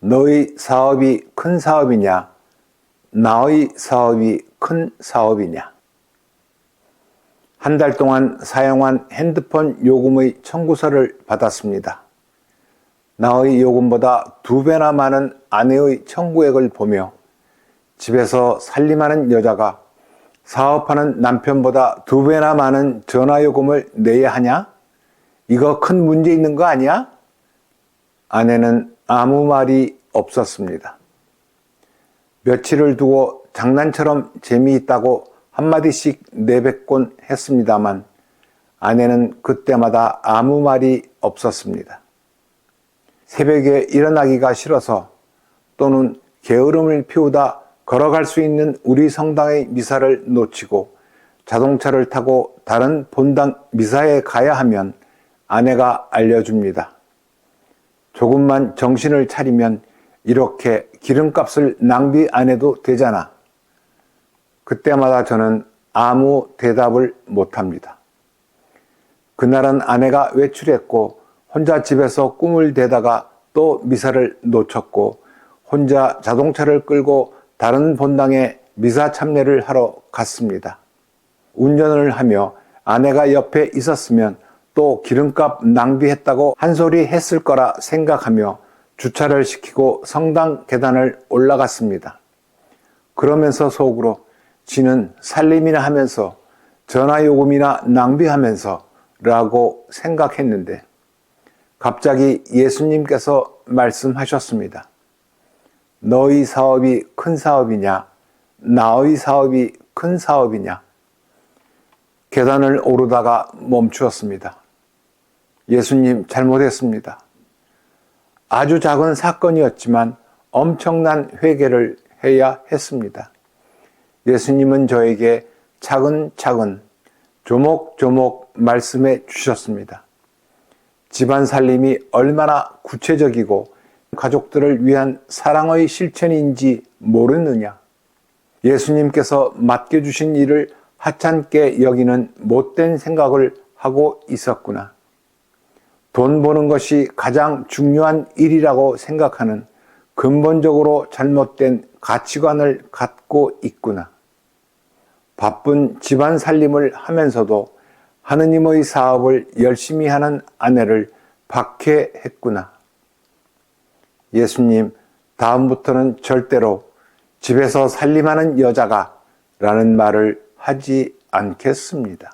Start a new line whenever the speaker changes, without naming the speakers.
너의 사업이 큰 사업이냐? 나의 사업이 큰 사업이냐? 한 달 동안 사용한 핸드폰 요금의 청구서를 받았습니다. 나의 요금보다 두 배나 많은 아내의 청구액을 보며 집에서 살림하는 여자가 사업하는 남편보다 두 배나 많은 전화요금을 내야 하냐? 이거 큰 문제 있는 거 아니야? 아내는 아무 말이 없었습니다. 며칠을 두고 장난처럼 재미있다고 한마디씩 내뱉곤 했습니다만 아내는 그때마다 아무 말이 없었습니다. 새벽에 일어나기가 싫어서 또는 게으름을 피우다 걸어갈 수 있는 우리 성당의 미사를 놓치고 자동차를 타고 다른 본당 미사에 가야 하면 아내가 알려줍니다. 조금만 정신을 차리면 이렇게 기름값을 낭비 안 해도 되잖아. 그때마다 저는 아무 대답을 못 합니다. 그날은 아내가 외출했고 혼자 집에서 꿈을 대다가 또 미사를 놓쳤고 혼자 자동차를 끌고 다른 본당에 미사 참여를 하러 갔습니다. 운전을 하며 아내가 옆에 있었으면 또 기름값 낭비했다고 한 소리 했을 거라 생각하며 주차를 시키고 성당 계단을 올라갔습니다. 그러면서 속으로 지는 살림이나 하면서 전화요금이나 낭비하면서 라고 생각했는데 갑자기 예수님께서 말씀하셨습니다. 너희 사업이 큰 사업이냐? 나의 사업이 큰 사업이냐? 계단을 오르다가 멈추었습니다. 예수님 잘못했습니다. 아주 작은 사건이었지만 엄청난 회개를 해야 했습니다. 예수님은 저에게 차근차근 조목조목 말씀해 주셨습니다. 집안 살림이 얼마나 구체적이고 가족들을 위한 사랑의 실천인지 모르느냐? 예수님께서 맡겨주신 일을 하찮게 여기는 못된 생각을 하고 있었구나. 돈 버는 것이 가장 중요한 일이라고 생각하는 근본적으로 잘못된 가치관을 갖고 있구나. 바쁜 집안 살림을 하면서도 하느님의 사업을 열심히 하는 아내를 박해했구나. 예수님, 다음부터는 절대로 집에서 살림하는 여자가 라는 말을 하지 않겠습니다.